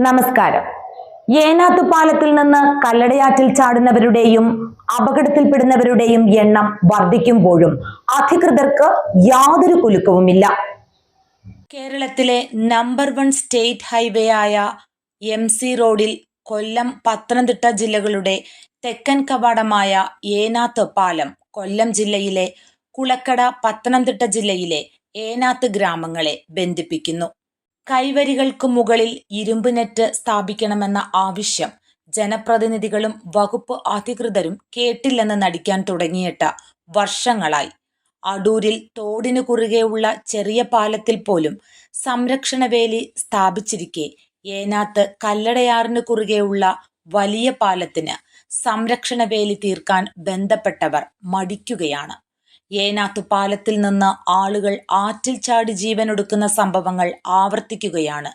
നമസ്കാരം. ഏനാത്തുപാലത്തിൽ നിന്ന് കല്ലടയാറ്റിൽ ചാടുന്നവരുടെയും അപകടത്തിൽപ്പെടുന്നവരുടെയും എണ്ണം വർദ്ധിക്കുമ്പോഴും അധികൃതർക്ക് യാതൊരു കുലുക്കവുമില്ല. കേരളത്തിലെ നമ്പർ വൺ സ്റ്റേറ്റ് ഹൈവേ ആയ എം സി റോഡിൽ കൊല്ലം പത്തനംതിട്ട ജില്ലകളുടെ തെക്കൻ കവാടമായ ഏനാത്ത് പാലം കൊല്ലം ജില്ലയിലെ കുളക്കട പത്തനംതിട്ട ജില്ലയിലെ ഏനാത്ത് ഗ്രാമങ്ങളെ ബന്ധിപ്പിക്കുന്നു. കൈവരികൾക്ക് മുകളിൽ ഇരുമ്പ് നെറ്റ് സ്ഥാപിക്കണമെന്ന ആവശ്യം ജനപ്രതിനിധികളും വകുപ്പ് അധികൃതരും കേട്ടില്ലെന്ന് നടിക്കാൻ തുടങ്ങിയിട്ട് വർഷങ്ങളായി. അടൂരിൽ തോടിനു കുറുകെയുള്ള ചെറിയ പാലത്തിൽ പോലും സംരക്ഷണ വേലി സ്ഥാപിച്ചിരിക്കെ. ഏനാത്ത് കല്ലടയാറിന് കുറുകെയുള്ള വലിയ പാലത്തിന് സംരക്ഷണ വേലി തീർക്കാൻ ബന്ധപ്പെട്ടവർ മടിക്കുകയാണ്. ഏനാത്ത് പാലത്തിൽ നിന്ന് ആളുകൾ ആറ്റിൽ ചാടി ജീവനൊടുക്കുന്ന സംഭവങ്ങൾ ആവർത്തിക്കുകയാണ്.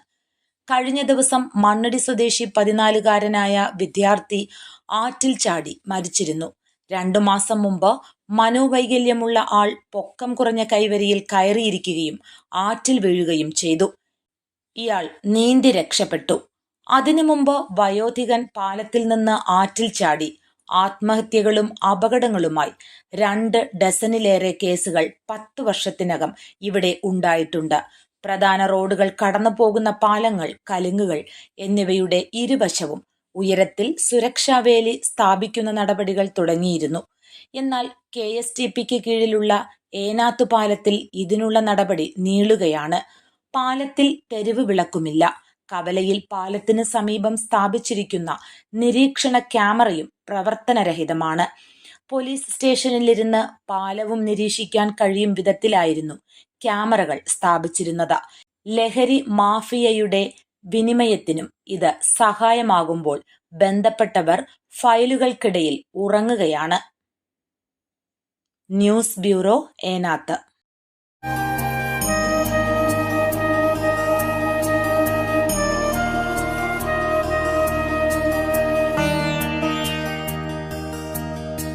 കഴിഞ്ഞ ദിവസം മണ്ണടി സ്വദേശി പതിനാലുകാരനായ വിദ്യാർത്ഥി ആറ്റിൽ ചാടി മരിച്ചിരുന്നു. രണ്ടു മാസം മുമ്പ് മനോവൈകല്യമുള്ള ആൾ പൊക്കം കുറഞ്ഞ കൈവരിയിൽ കയറിയിരിക്കുകയും ആറ്റിൽ വീഴുകയും ചെയ്തു. ഇയാൾ നീന്തി രക്ഷപ്പെട്ടു. അതിനു മുമ്പ് വയോധികൻ പാലത്തിൽ നിന്ന് ആറ്റിൽ ചാടി ആത്മഹത്യകളും അപകടങ്ങളുമായി രണ്ട് ഡസനിലേറെ കേസുകൾ പത്തു വർഷത്തിനകം ഇവിടെ ഉണ്ടായിട്ടുണ്ട്. പ്രധാന റോഡുകൾ കടന്നു പോകുന്ന പാലങ്ങൾ കലുങ്ങുകൾ എന്നിവയുടെ ഇരുവശവും ഉയരത്തിൽ സുരക്ഷാവേലി സ്ഥാപിക്കുന്ന നടപടികൾ തുടങ്ങിയിരുന്നു. എന്നാൽ കെ എസ് ടി പിക്ക് കീഴിലുള്ള ഏനാത്തു പാലത്തിൽ ഇതിനുള്ള നടപടി നീളുകയാണ്. പാലത്തിൽ തെരുവ് വിളക്കുമില്ല. കവലയിൽ പാലത്തിന് സമീപം സ്ഥാപിച്ചിരിക്കുന്ന നിരീക്ഷണ ക്യാമറയും പ്രവർത്തനരഹിതമാണ്. പോലീസ് സ്റ്റേഷനിലിരുന്ന് പാലവും നിരീക്ഷിക്കാൻ കഴിയും വിധത്തിലായിരുന്നു ക്യാമറകൾ സ്ഥാപിച്ചിരുന്നത്. ലഹരി മാഫിയയുടെ വിനിമയത്തിനും ഇത് സഹായമാകുമ്പോൾ ബന്ധപ്പെട്ടവർ ഫയലുകൾക്കിടയിൽ ഉറങ്ങുകയാണ്. News bureau Enath.